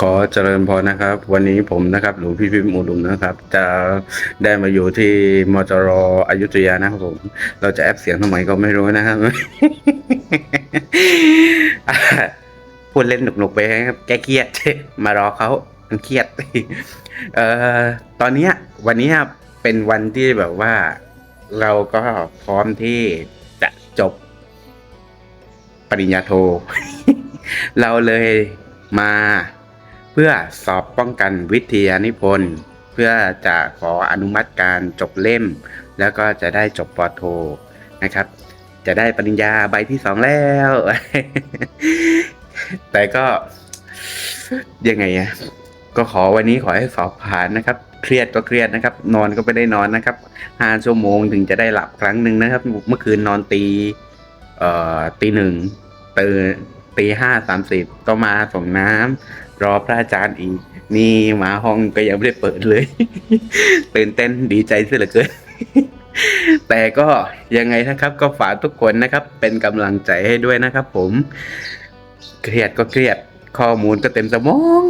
ขอเจริญพรนะครับ วันนี้ผมนะครับหลวงพี่พิมพ์อุดมนะครับ จะได้มาอยู่ที่มจรอยุธยานะครับผม เราจะแอปเสียงทำไมก็ไม่รู้นะครับพูดเล่นหนุกๆไปครับ แกเครียด มารอเขามันเครียดเอ่อตอนนี้วันนี้เป็นวันที่แบบว่า เราก็พร้อมที่จะจบปริญญาโท เราเลยมา เพื่อสอบป้องกันวิทยานิพนธ์ เพื่อจะขออนุมัติการจบเล่ม แล้วก็จะได้จบปอโทนะครับ จะได้ปริญญาใบที่สองแล้ว แต่ก็ยังไงอะก็ขอวันนี้ขอให้สอบผ่านนะครับ เครียดก็เครียดนะครับ นอนก็ไม่ได้นอนนะครับห้าชั่วโมงถึงจะได้หลับครั้งหนึ่งนะครับ เมื่อคืนนอนตีเอ่อตีหนึ่งตื่นตีห้าสามสิบก็มาส่งน้ำ รอพระอาจารย์อีก นี่มาห้องก็ยังไม่ได้เปิดเลย ตื่นเต้นดีใจเสียเหลือเกิน แต่ก็ยังไงนะครับก็ฝากทุกคนนะครับ เป็นกำลังใจให้ด้วยนะครับผมเครียดก็เครียดข้อมูลก็เต็มสมอง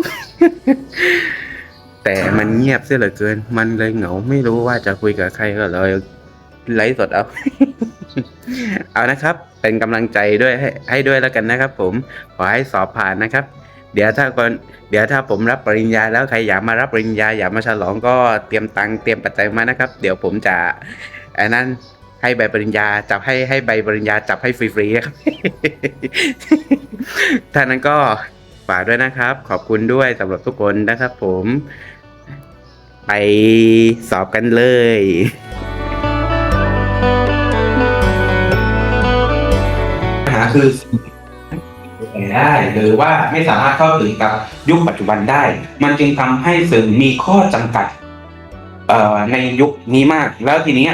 แต่มันเงียบเสียเหลือเกิน มันเลยเหงาไม่รู้ว่าจะคุยกับใครก็เลยไลฟ์สดเอา เอานะครับ เป็นกำลังใจด้วยให้ให้ด้วยแล้วกันนะครับ ผมขอให้สอบผ่านนะครับ เดี๋ยวถ้าคนเดี๋ยวถ้าผมรับปริญญาแล้วใครอยากมารับปริญญาอยากมาฉลองก็เตรียมตังค์เตรียมปัจจัยมานะครับ เดี๋ยวผมจะอันนั้นให้ใบปริญญาจับให้ให้ใบปริญญาจับให้ฟรีๆครับท่านั้นก็ฝากด้วยนะครับ ขอบคุณด้วยสำหรับทุกคนนะครับผม ไปสอบกันเลยปัญหาคือ ได้ หรือว่าไม่สามารถเข้าถึงกับยุคปัจจุบันได้ มันจึงทำให้สื่อมีข้อจำกัดในยุคนี้มาก แล้วทีนี้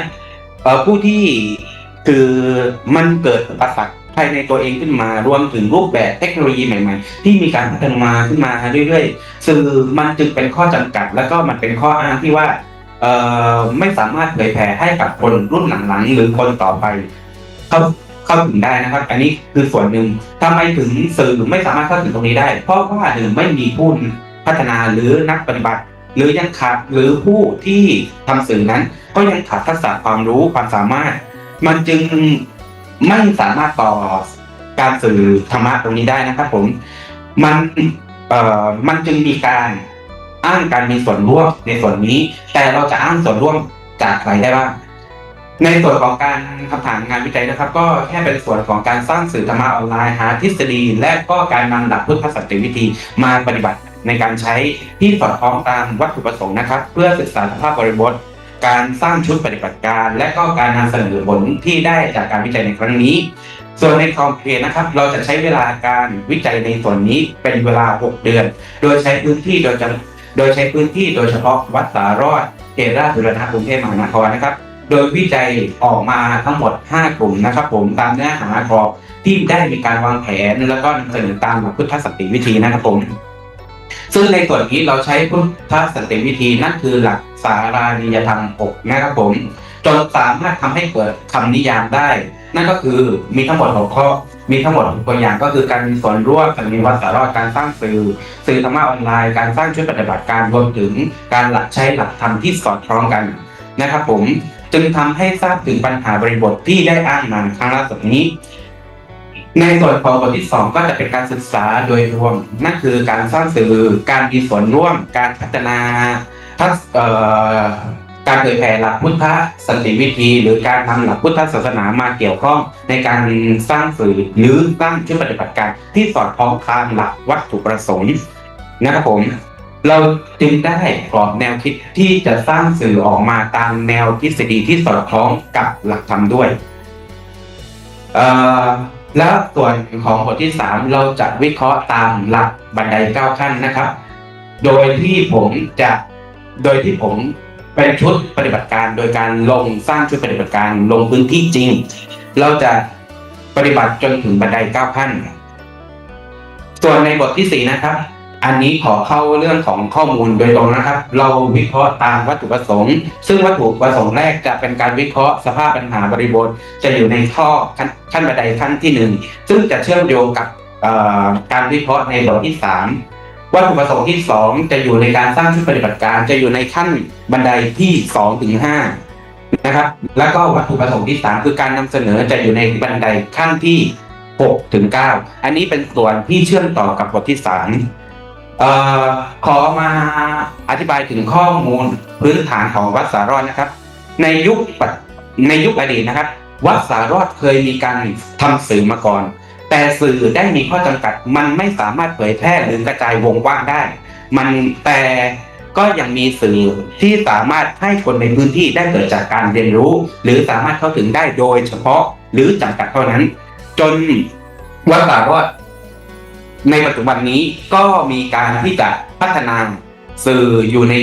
ผู้ที่คือมันเกิดอุประสักภายในตัวเองขึ้นมารวมถึงรูปแบบเทคโนโลยีใหม่ ๆ ที่มีการพัฒนามาขึ้นมาเรื่อยๆสื่อมันจึงเป็นข้อจำกัด แล้วก็มันเป็นข้ออ้างที่ว่าไม่สามารถเผยแผ่ให้กับคนรุ่นหลังๆหรือคนต่อไปเขา เข้าถึงได้นะครับ อันนี้คือส่วนหนึ่งทำไมถึงสื่อไม่สามารถเข้าถึงตรงนี้ได้ เพราะว่าหนึ่งไม่มีผู้พัฒนาหรือนักปฏิบัติ หรือยังขาดหรือผู้ที่ทำสื่อนั้น ก็ยังขาดทักษะความรู้ความสามารถ มันจึงไม่สามารถต่อการสื่อธรรมะตรงนี้ได้นะครับ ผมมันเอ่อมันจึงมีการอ้างการมีส่วนร่วมในส่วนนี้ แต่เราจะอ้างส่วนร่วมจากใครได้บ้าง ในส่วนของการคำถามงานวิจัยนะครับ ก็แค่เป็นส่วนของการสร้างสื่อธรรมะออนไลน์หาทฤษฎี และก็การนำหลักพุทธสันติวิธีมาปฏิบัติในการใช้ที่สอดคล้องตามวัตถุประสงค์นะครับ เพื่อศึกษาสภาพบริบท การสร้างชุดปฏิบัติการ และก็การนำเสนอผลที่ได้จากการวิจัยในครั้งนี้ ส่วนในคอมเพลนนะครับ เราจะใช้เวลาการวิจัยในส่วนนี้เป็นเวลา 6 เดือน โดยใช้พื้นที่โดยจะโดยใช้พื้นที่โดยเฉพาะวัดสารอดเขตราชบุรณะกรุงเทพมหานครนะครับ โดยวิจัยออกมาทั้งหมด 5 กลุ่มนะครับผมตามเนื้อหากรอบที่ได้มีการวางแผนแล้วก็นำเสนอตามหลักพุทธสติวิธีนะครับผมซึ่งในส่วนนี้เราใช้พุทธสติวิธีนั่นคือหลักสารานิยธรรม6นะครับผมจนสามารถทำให้เกิดคำนิยามได้ นั่นก็คือมีทั้งหมดหกข้อมีทั้งหมดหกตัวอย่างก็คือการมีส่วนร่วมการมีวัดสารอดการสร้างสื่อสื่อธรรมะออนไลน์ การสร้างชุดปฏิบัติการรวมถึงการหลักใช้หลักธรรมที่สอดคล้องกันนะครับผม จึงทำให้ทราบถึงปัญหาบริบทที่ได้อ้างมาครั้งล่าสุดนี้ ในส่วนของบทที่สองก็จะเป็นการศึกษาโดยรวม นั่นคือการสร้างสื่อการมีส่วนร่วม การพัฒนาทักการเผยแผ่หลักพุทธสันติวิธี หรือการนำหลักพุทธศาสนามาเกี่ยวข้องในการสร้างสื่อหรือสร้างชุดปฏิบัติการที่สอดคล้องตามหลักวัตถุประสงค์นะครับผม เราจึงได้กรอบแนวคิดที่จะสร้างสื่อออกมาตามแนวทฤษฎีที่สอดคล้องกับหลักธรรมด้วย แล้วส่วนของบทที่สามเราจะวิเคราะห์ตามหลักบันไดเก้าขั้นนะครับ โดยที่ผมจะโดยที่ผมเป็นชุดปฏิบัติการโดยการลงสร้างชุดปฏิบัติการลงพื้นที่จริง เราจะปฏิบัติจนถึงบันไดเก้าขั้น ส่วนในบทที่สี่นะครับ อันนี้ขอเข้าเรื่องของข้อมูลโดยตรงนะครับ เราวิเคราะห์ตามวัตถุประสงค์ ซึ่งวัตถุประสงค์แรกจะเป็นการวิเคราะห์สภาพปัญหาบริบท จะอยู่ในข้อขั้นขั้นบันไดขั้นที่หนึ่งซึ่งจะเชื่อมโยงกับการวิเคราะห์ในบทที่สามวัตถุประสงค์ที่สองจะอยู่ในการสร้างชุดปฏิบัติการจะอยู่ในขั้นบันไดที่สองถึงห้านะครับ แล้วก็วัตถุประสงค์ที่สามคือการนำเสนอจะอยู่ในบันไดขั้นที่หกถึงเก้าอันนี้เป็นส่วนที่เชื่อมต่อกับบทที่สาม เอ่อขอมาอธิบายถึงข้อมูลพื้นฐานของวัดสารอดนะครับ ในยุคปัจในยุคอดีตนะครับ วัดสารอดเคยมีการทำสื่อมาก่อน แต่สื่อได้มีข้อจำกัด มันไม่สามารถเผยแพร่หรือกระจายวงกว้างได้ มันแต่ก็ยังมีสื่อที่สามารถให้คนในพื้นที่ได้เกิดจากการเรียนรู้ หรือสามารถเข้าถึงได้โดยเฉพาะหรือจำกัดเท่านั้น จนวัดสารอด ในปัจจุบันนี้ก็มีการที่จะพัฒนาสื่ออยู่ใน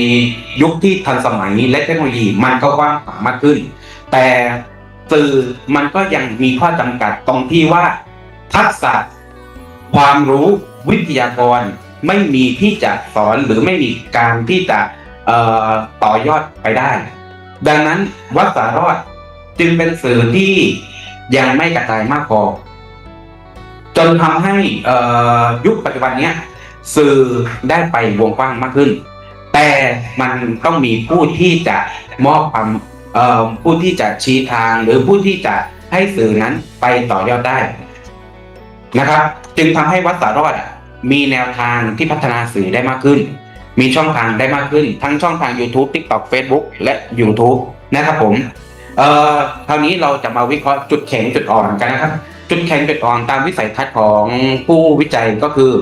ยุคที่ทันสมัยและเทคโนโลยีมันก็กว้างขวางมากขึ้น แต่สื่อมันก็ยังมีข้อจำกัดตรงที่ว่า ทักษะ ความรู้วิทยากรไม่มีที่จะสอนหรือไม่มีการที่จะต่อยอดไปได้ ดังนั้นวัดสารอดจึงเป็นสื่อที่ยังไม่กระจายมากพอ จนทำให้ยุคปัจจุบันเนี้ยสื่อได้ไปวงกว้างมากขึ้น แต่มันต้องมีผู้ที่จะมอบความผู้ที่จะชี้ทางหรือผู้ที่จะให้สื่อนั้นไปต่อยอดได้นะครับ จึงทำให้วัดสารอดมีแนวทางที่พัฒนาสื่อได้มากขึ้น มีช่องทางได้มากขึ้น ทั้งช่องทาง YouTube TikTok Facebook และ YouTube นะครับผมเอ่อคราวนี้เราจะมาวิเคราะห์จุดแข็งจุดอ่อนกันนะครับ จุดแข็งจุดอ่อนตามวิสัยทัศน์ของผู้วิจัยก็คือ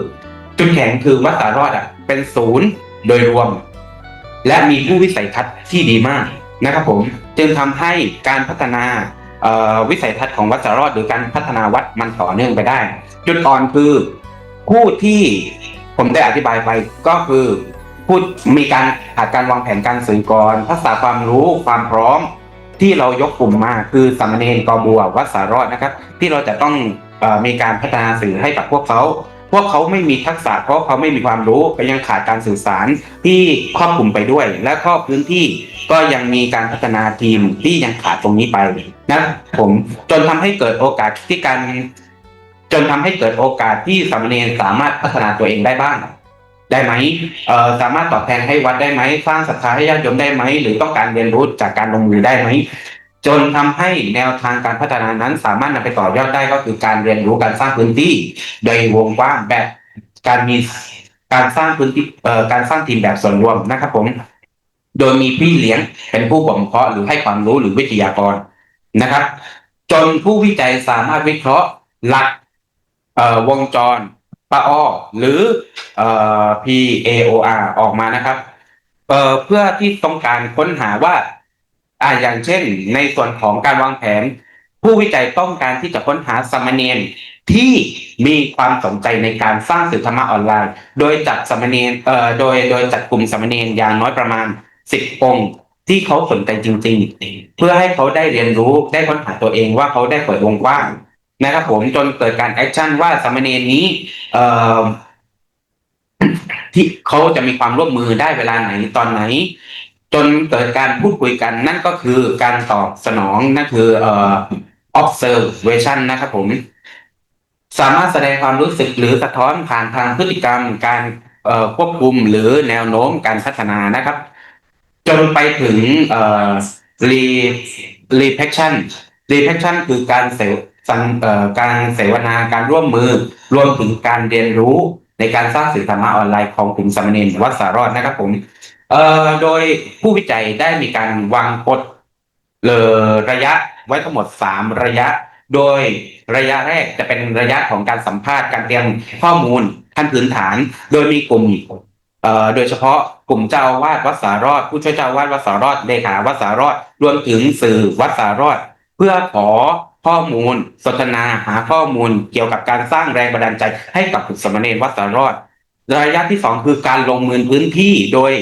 จุดแข็งคือวัดสารอดอะเป็นศูนย์โดยรวม และมีผู้วิสัยทัศน์ที่ดีมากนะครับผมจึงทำให้การพัฒนาวิสัยทัศน์ของวัดสารอดหรือการพัฒนาวัดมันต่อเนื่องไปได้ จุดอ่อนคือผู้ที่ผมได้อธิบายไปก็คือผู้มีการขาดการวางแผนการสื่อก่อนทักษะความรู้ความพร้อม ที่เรายกกลุ่มมาคือสามเณรกอบัววัดสารอดนะครับ ที่เราจะต้องอมีการพัฒนาสื่อให้กับพวกเขา พวกเขาไม่มีทักษะเพราะเขาไม่มีความรู้ก็ยังขาดการสื่อสารที่ครอบคลุมไปด้วย และครอบพื้นที่ก็ยังมีการพัฒนาทีมที่ยังขาดตรงนี้ไปนะผมจนทำให้เกิดโอกาสที่การจนทำให้เกิดโอกาสที่สามเณรสามารถพัฒนาตัวเองได้บ้าง ได้ไหมเอ่อสามารถตอบแทนให้วัดได้ไหม สร้างศรัทธาให้ญาติโยมได้ไหม หรือต้องการเรียนรู้จากการลงมือได้ไหม จนทำให้แนวทางการพัฒนานั้น สามารถนำไปต่อยอดได้ก็คือการเรียนรู้การสร้างพื้นที่ โดยวงกว้างแบบการมีการสร้างพื้นที่เอ่อการสร้างทีมแบบส่วนรวมนะครับผม โดยมีพี่เลี้ยงเป็นผู้บ่มเพาะหรือให้ความรู้หรือวิทยากรนะครับ จนผู้วิจัยสามารถวิเคราะห์หลักเอ่อวงจร ปะอ้อหรือเอ่อ PAOR ออกมานะครับเอ่อเพื่อที่ต้องการค้นหาว่าอ่าอย่างเช่น ในส่วนของการวางแผน ผู้วิจัยต้องการที่จะค้นหาสามเณรที่มีความสนใจในการสร้างสื่อธรรมะออนไลน์ โดยจัดสมเณรเอ่อโดยโดยจัดกลุ่มสามเณรอย่างน้อยประมาณสิบองค์ที่เขาสนใจจริง ๆ เพื่อให้เขาได้เรียนรู้ได้ค้นหาตัวเองว่าเขาได้เปิดวงกว้าง นะครับผมจนเกิดการแอคชั่นว่าสามเณรนี้ เอ่อที่เขาจะมีความร่วมมือได้เวลาไหนตอนไหน จนเกิดการพูดคุยกัน นั่นก็คือการตอบสนองนั่นคือเอ่อ observation นะครับผม สามารถแสดงความรู้สึกหรือสะท้อนผ่านทางพฤติกรรมการควบคุมหรือแนวโน้มการพัฒนานะครับ จนไปถึงเอ่อ reflectionreflection คือการเส การเสวนาการร่วมมือรวมถึงการเรียนรู้ในการสร้างสื่อธรรมะออนไลน์ของกลุ่มสามเณรวัดสารอดนะครับผมเอ่อโดยผู้วิจัยได้มีการวางกฎเลอระยะไว้ทั้งหมดสามระยะ โดยระยะแรกจะเป็นระยะของการสัมภาษณ์การเตรียมข้อมูลขั้นพื้นฐาน โดยมีกลุ่มเอ่อโดยเฉพาะกลุ่มเจ้าวาดวัดสารอดผู้ช่วยเจ้าอาวาดวัดสารอดเลขาวัดสารอดรวมถึงสื่อวัดสารอดเพื่อขอ ข้อมูล สนทนาหาข้อมูลเกี่ยวกับการสร้างแรงบันดาลใจให้กับกลุ่มสามเณรวัดสารอดระยะที่สองคือการลงมือพื้นที่โดย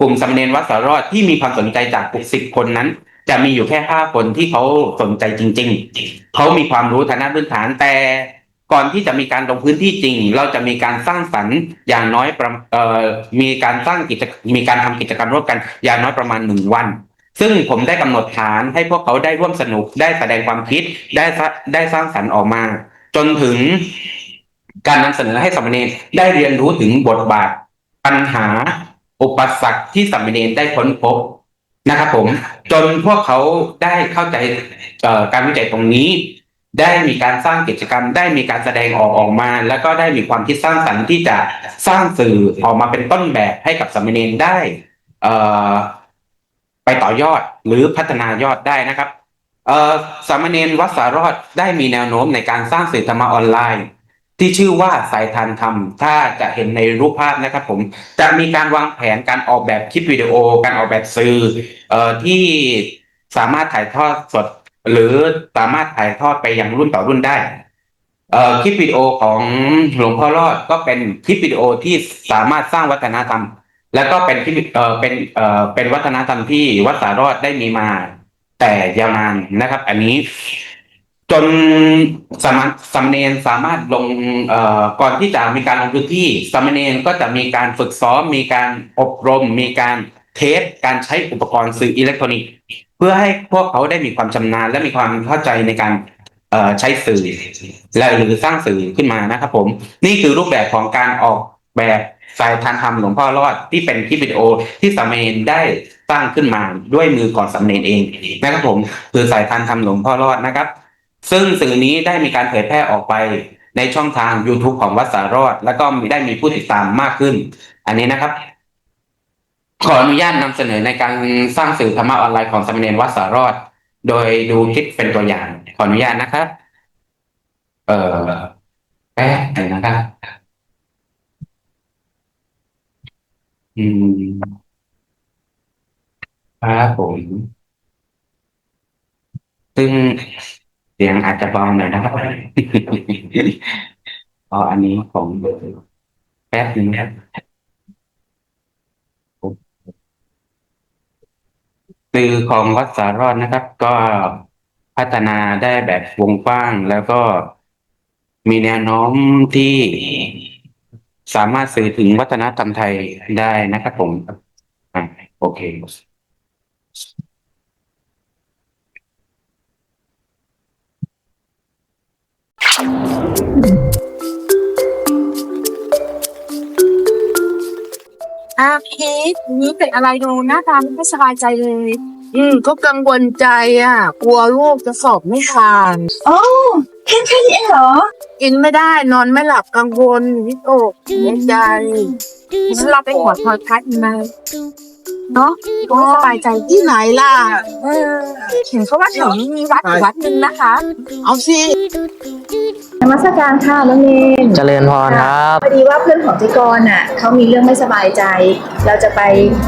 กลุ่มสามเณรวัดสารอดที่มีความสนใจจากกลุ่มสิบคนนั้น จะมีอยู่แค่ห้าคนที่เขาสนใจจริง ๆ เขามีความรู้ทางด้านพื้นฐานแต่ก่อนที่จะมีการลงพื้นที่จริง เราจะมีการสร้างสรรค์อย่างน้อยประมีการสร้างกิจมีการทำกิจกรรมร่วมกันอย่างน้อยประมาณหนึ่งวัน ซึ่งผมได้กำหนดฐานให้พวกเขาได้ร่วมสนุกได้แสดงความคิดได้ได้สร้างสรรค์ออกมา จนถึงการนำเสนอให้สามเณรได้เรียนรู้ถึงบทบาท ปัญหา อุปสรรคที่สามเณรได้ค้นพบนะครับผมจนพวกเขาได้เข้าใจการวิจัยตรงนี้ ได้มีการสร้างกิจกรรม ได้มีการแสดงออกออกมา แล้วก็ได้มีความคิดสร้างสรรค์ที่จะสร้างสื่อออกมาเป็นต้นแบบให้กับสามเณรได้อ่อ ไปต่อยอดหรือพัฒนายอดได้นะครับเอ่อสามเณรวัดสารอดได้มีแนวโน้มในการสร้างสื่อธรรมะออนไลน์ ที่ชื่อว่าสายทานธรรม ถ้าจะเห็นในรูปภาพนะครับผมจะมีการวางแผนการออกแบบคลิปวิดีโอ การออกแบบสื่อเอ่อที่สามารถถ่ายทอดสด หรือสามารถถ่ายทอดไปยังรุ่นต่อรุ่นได้เอ่อคลิปวิดีโอของหลวงพ่อรอดก็เป็นคลิปวิดีโอที่สามารถสร้างวัฒนธรรม แล้วก็เป็นคลิปเออเป็นเออเป็นวัฒนธรรมที่วัดสารอดได้มีมา แต่ยาวนานนะครับ อันนี้จนสามสามเณรสามารถลงเอ่อก่อนที่จะมีการลงพื้นที่สามเณรก็จะมีการฝึกซ้อม มีการอบรม มีการเทสการใช้อุปกรณ์สื่ออิเล็กทรอนิกส์ เพื่อให้พวกเขาได้มีความชำนาญ และมีความเข้าใจในการเอ่อใช้สื่อ และหรือสร้างสื่อขึ้นมานะครับผม นี่คือรูปแบบของการออกแบบ สายทานธรรมหลวงพ่อรอดที่เป็นคลิปวิดีโอที่สามเณรได้สร้างขึ้นมาด้วยมือของสามเณรเองนะครับผมคือสายทานธรรมหลวงพ่อรอดนะครับ ซึ่งสื่อนี้ได้มีการเผยแพร่ออกไปในช่องทาง YouTube ของวัดสารอด แล้วก็มีได้มีผู้ติดตามมากขึ้น อันนี้นะครับ ขออนุญาตนำเสนอในการสร้างสื่อธรรมะออนไลน์ของสามเณรวัดสารอด โดยดูคลิปเป็นตัวอย่าง ขออนุญาตนะครับ เอ่อแป๊บหนึ่งนะครับ อืมครับผม ซึ่งเสียงอาจจะเบาหน่อยนะครับอ๋ออันนี้ผมแป๊บหนึงครับสื่อของวัดสารอดนะครับ ก็พัฒนาได้แบบวงกว้าง แล้วก็มีแนวโน้มที่ สามารถสื่อถึงวัฒนธรรมไทยได้นะครับผมอะโอเคอาพีทนี้เป็นอะไรดูหน้าตาไม่สบายใจเลย อืม ก็กังวลใจอะ กลัวลูกจะสอบไม่ผ่าน โอ้ แค่แค่นี้เหรอ กินไม่ได้นอนไม่หลับกังวลวิตกเสียใจงั้นเราไปหัวทอยทัศน์มาเนาะก็สบายใจที่ไหนล่ะเออเห็นเขาว่าแถวนี้มีวัดอยู่วัดหนึ่งนะคะ เอาสินมัสการค่ะน้องเนนเจริญพรครับพอดีว่าเพื่อนของเจ๊กรน่ะเขามีเรื่องไม่สบายใจ เราจะไป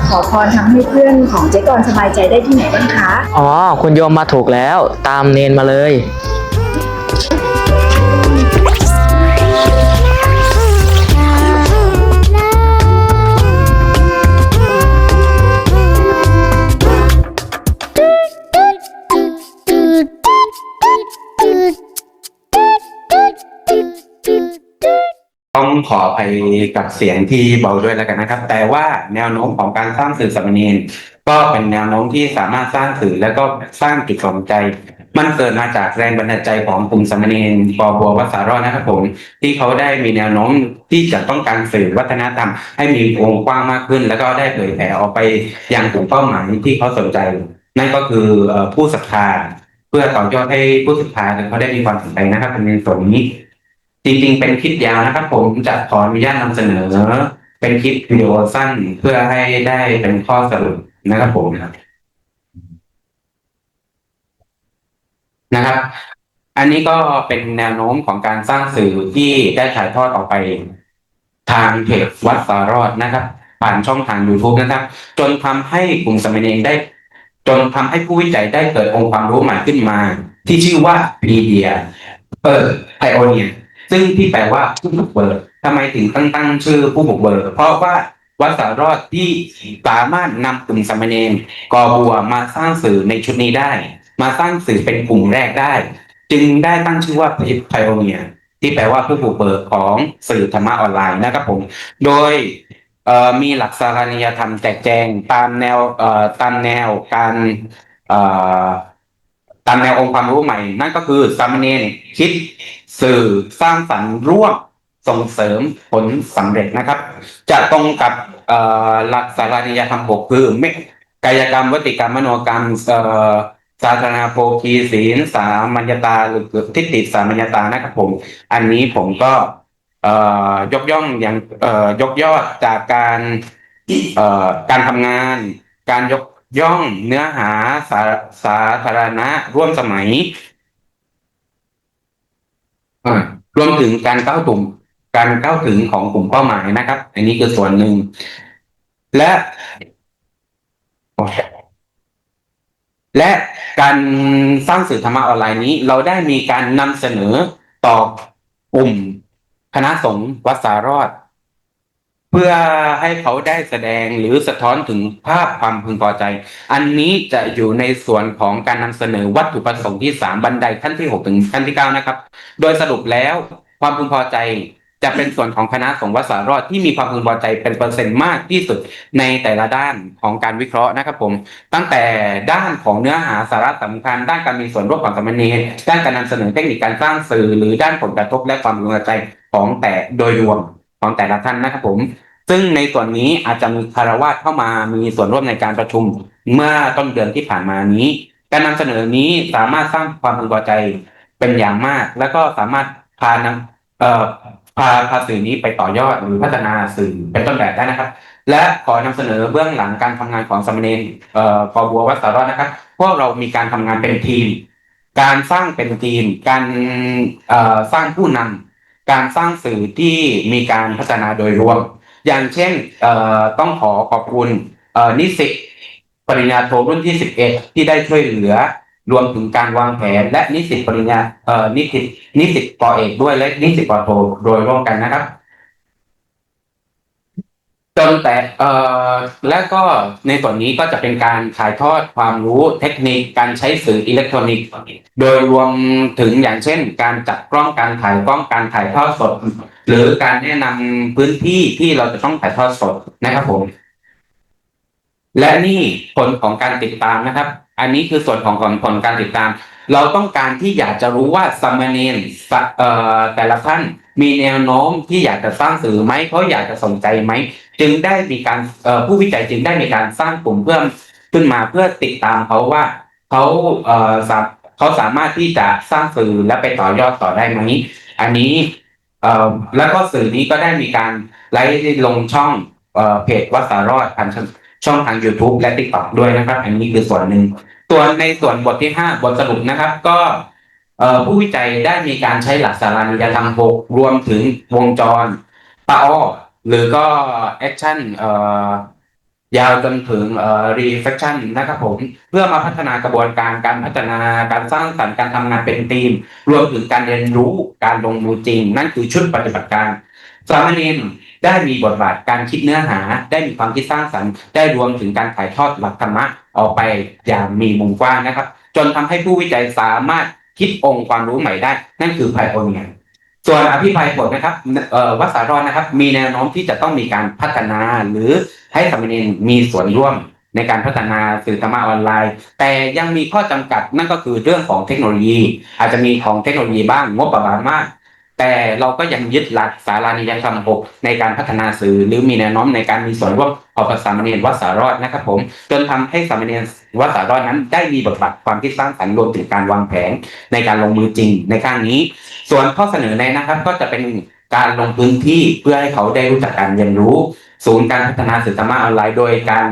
ขอพรทำให้เพื่อนของเจ๊กรสบายใจได้ที่ไหนบ้างคะ อ๋อ คุณโยมมาถูกแล้ว ตามเนนมาเลย ต้องขออภัยกับเสียงที่เบาด้วยแล้วกันนะครับ แต่ว่าแนวโน้มของการสร้างสื่อสามเณรก็เป็นแนวโน้มที่สามารถสร้างสื่อแล้วก็สร้างจุดสนใจ มันเกิดมาจากแรงบันดาลใจของกลุ่มสามเณรปอบัววัสารอดนะครับผมที่เขาได้มีแนวโน้มที่จะต้องการสื่อวัฒนธรรม ให้มีวงกว้างมากขึ้น แล้วก็ได้เผยแผ่ออกไปอยังกลุ่มเป้าหมายที่เขาสนใจ นั่นก็คือเอ่อผู้ศรัทธาเพื่อต่อยอดให้ผู้ศรัทธาเขาได้มีความสนใจนะครับในส่วนนี้ จริงๆ เป็นคลิปยาวนะครับ ผมจะขออนุญาตนำเสนอ เป็นคลิปวิดีโอสั้นเพื่อให้ได้เป็นข้อสรุปนะครับผมนะครับ อันนี้ก็เป็นแนวโน้มของการสร้างสื่อที่ได้ถ่ายทอดออกไป ทางเพจวัดสารอดนะครับ ผ่านช่องทาง YouTube นะครับ จนทำให้กลุ่มสามเณรได้ จนทำให้ผู้วิจัยได้เกิดองค์ความรู้ใหม่ขึ้นมา ที่ชื่อว่าพีเดียเปิดไพโอเนีย ซึ่งที่แปลว่าผู้บุกเบิกทำไมถึงตั้งตั้งชื่อผู้บุกเบิกเพราะว่าวัดสารอดที่สามารถนำกลุ่มสามเณรกอบัวมาสร้างสื่อในชุดนี้ได้ มาสร้างสื่อเป็นกลุ่มแรกได้ จึงได้ตั้งชื่อว่าไพโอเนียที่แปลว่าผู้บุกเบิกของสื่อธรรมะออนไลน์นะครับผม โดยมีหลักสารนิยธรรมแจกแจงตามแนวตามแนวการตามแนวองค์ความรู้ใหม่ นั่นก็คือสามเณรคิด สื่อสร้างสรรค์ร่วมส่งเสริมผลสำเร็จนะครับ จะตรงกับหลักสารานิยธรรมหกคือไม่กายกรรมวติกรรมมโนกรรมสาธารณโภคีศีลสามัญญตาหรือทิฏฐิสามัญญตานะครับผม อันนี้ผมก็เอ่อยกย่องอย่างเอ่อยกยอดจากการการทำงาน การยกย่องเนื้อหาสาสาธารณะร่วมสมัย รวมถึงการเข้าถึงการเข้าถึงของกลุ่มเป้าหมายนะครับ อันนี้คือส่วนหนึ่ง และและการสร้างสื่อธรรมะออนไลน์นี้ เราได้มีการนำเสนอต่อกลุ่มคณะสงฆ์วัดสารอด พื่อให้เขาได้แสดงหรือสะท้อนถึงภาพความพึงพอใจ อันนี้จะอยู่ในส่วนของการนำเสนอวัตถุประสงค์ที่สามบันไดขั้นที่หกถึงขั้นที่เก้านะครับ โดยสรุปแล้วความพึงพอใจจะเป็นส่วนของคณะสงฆ์วัดสารอดที่มีความพึงพอใจเป็นเปอร์เซ็นต์มากที่สุดในแต่ละด้านของการวิเคราะห์นะครับผม ตั้งแต่ด้านของเนื้อหาสาระสำคัญ ด้านการมีส่วนร่วมของสมณรด้านการนำเสนอเทคนิคการสร้างสื่อ หรือด้านผลกระทบและความพึงพอใจของแต่โดยรวมของแต่ละท่านนะครับผม ซึ่งในส่วนนี้อาจจะมีคารวาสเข้ามามีส่วนร่วมในการประชุมเมื่อต้นเดือนที่ผ่านมานี้ การนำเสนอนี้สามารถสร้างความพึงพอใจเป็นอย่างมาก แล้วก็สามารถพานำเอ่อพาพาสื่อนี้ไปต่อยอดหรือพัฒนาสื่อเป็นต้นแบบได้นะครับ และขอนำเสนอเบื้องหลังการทำงานของสามเณรเอ่อปอบัววัดสารอดนะครับ พวกเรามีการทำงานเป็นทีม การสร้างเป็นทีม การเอ่อสร้างผู้นำการสร้างสื่อที่มีการพัฒนาโดยรวม อย่างเช่นต้องขอขอบคุณนิสิตปริญญาโทรุ่นที่ 11 ที่ได้ช่วยเหลือรวมถึงการวางแผน และนิสิตปริญญาเอ่อนิสิตนิสิตปอเอกด้วยและนิสิตปอโทโดยร่วมกันนะครับจนแต่เอ่อและก็ในส่วนนี้ก็จะเป็นการถ่ายทอดความรู้เทคนิคการใช้สื่ออิเล็กทรอนิกส์ โดยรวมถึงอย่างเช่น การจัดกล้องการถ่ายกล้องการถ่ายทอดสด หรือการแนะนำพื้นที่ที่เราจะต้องถ่ายทอดสดนะครับผม และนี่ผลของการติดตามนะครับ อันนี้คือส่วนของผลการติดตาม เราต้องการที่อยากจะรู้ว่าสามณรสแต่ละท่านมีแนวโน้มที่อยากจะสร้างสื่อไหมเขาอยากจะสนใจไหมจึงได้มีการผู้วิจัยจึงได้มีการสร้างกลุ่มเพิ่มขึ้นมาเพื่อติดตามเขาว่าเขาเขาสามารถที่จะสร้างสื่อและไปต่อยอดต่อได้ไหมอันนี้ แล้วก็สื่อนี้ก็ได้มีการไลฟ์ลงช่องเอเพจวัดสารอดผ่านช่องทาง YouTube และ TikTok ด้วยนะครับ อันนี้คือส่วนหนึ่งส่วนในส่วนบทที่ห้าบทสรุปนะครับ ก็ผู้วิจัยได้มีการใช้หลักสารานิยธรรมหกรวมถึงวงจรปาอ้อหรือก็แอคชั่นเอ่อ ยาวจนถึงเอ่อ reflection นะครับผม เพื่อมาพัฒนากระบวนการการพัฒนาการสร้างสรรค์การทำงานเป็นทีม รวมถึงการเรียนรู้การลงมือจริง นั่นคือชุดปฏิบัติการสามเณรได้มีบทบาทการคิดเนื้อหา ได้มีความคิดสร้างสรรค์ ได้รวมถึงการถ่ายทอดหลักธรรมะออกไปอย่างมีมุมกว้างนะครับ จนทำให้ผู้วิจัยสามารถคิดองค์ความรู้ใหม่ได้ นั่นคือไพโอเนีย ส่วนอภิปรายผลนะครับวัสารอนนะครับ มีแนวโน้มที่จะต้องมีการพัฒนาหรือให้สามเณรมีส่วนร่วมในการพัฒนาสื่อธรรมะออนไลน์ แต่ยังมีข้อจำกัดนั่นก็คือเรื่องของเทคโนโลยี อาจจะมีของเทคโนโลยีบ้างงบประมาณมาก แต่เราก็ยังยึดหลักสารานิยธรรมหกในการพัฒนาสื่อหรือมีแนวโน้มในการมีส่วนร่วมของสามเณรวัดสารอดนะครับผมจนทำให้สามเณรวัดสารอดนั้นได้มีบทบาทความคิดสร้างสรรค์รวมถึงการวางแผนในการลงมือจริงในข้งนี้ ส่วนข้อเสนอในนะครับ ก็จะเป็นการลงพื้นที่เพื่อให้เขาได้รู้จักการเรียนรู้ ศูนย์การพัฒนาสื่อธรรมะออนไลน์โดยการ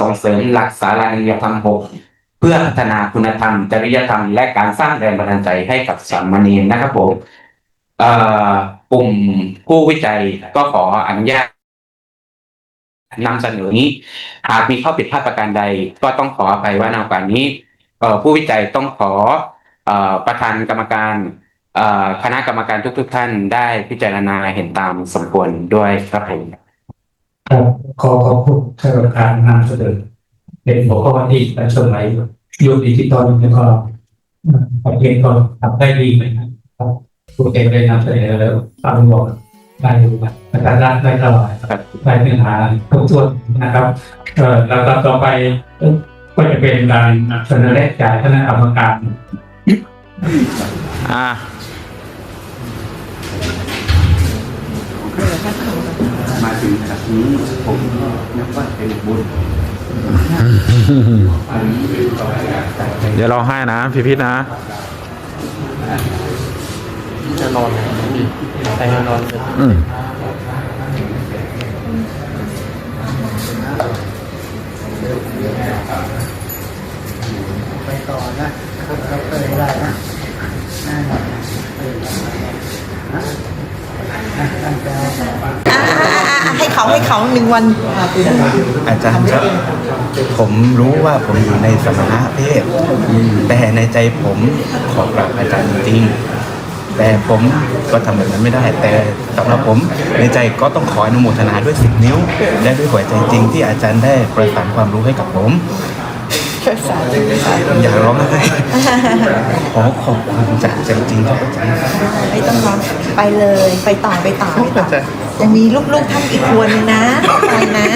ส่งเสริมหลักสารานิยธรรมหกเพื่อพัฒนาคุณธรรม จริยธรรม และการสร้างแรงบันดาลใจให้กับสามเณรนะครับผม กลุ่มผู้วิจัยก็ขออนุญาตนำเสนอนี้ หากมีข้อผิดพลาดประการใด ก็ต้องขออภัยว่าในโอกาสนี้เอ่อผู้วิจัยต้องขอเอ่อประธานกรรมการเอ่อคณะกรรมการทุก ๆ ท่านได้พิจารณาเห็นตามสมควรด้วยครับผมครับขอขอบคุณสำหรับการนำเสนอเป็นหัวข้อที่ในสมัยยุคดิจิตอลแล้วก็ประเทศก็ทำได้ดีนะครับ ผู้เอกได้นำเสนอแล้วตามบอกได้ประการด้านได้ตลอดครับได้เนื้อหาครบถ้วนนะครับเอ่อแล้วก็ต่อไปก็จะเป็นการเสนอแนะจากคณะกรรมการอ่านะครับอืมผมก็นับว่าเป็นบุญเดี๋ยวเราให้นะพี่พิษนะ จะนอนใครจะนอนอืมให้เขาให้เขาหนึ่งวัน อาจารย์ครับ ผมรู้ว่าผมอยู่ในสมณะเพศแต่ในใจผมขอกราบอาจารย์จริง แต่ผมก็ทำแบบนั้นไม่ได้ แต่สำหรับผมในใจก็ต้องขออนุโมทนาด้วยสิบนิ้ว และด้วยหัวใจจริงที่อาจารย์ได้ประสานความรู้ให้กับผมอย่าร้องไห้ขอขอบคุณจากใจจริงครับอาจารย์ไม่ต้องร้องไปเลย ไปต่อไปต่อไปต่อยังมีลูกๆท่านอีกควรนึงนะไปนะ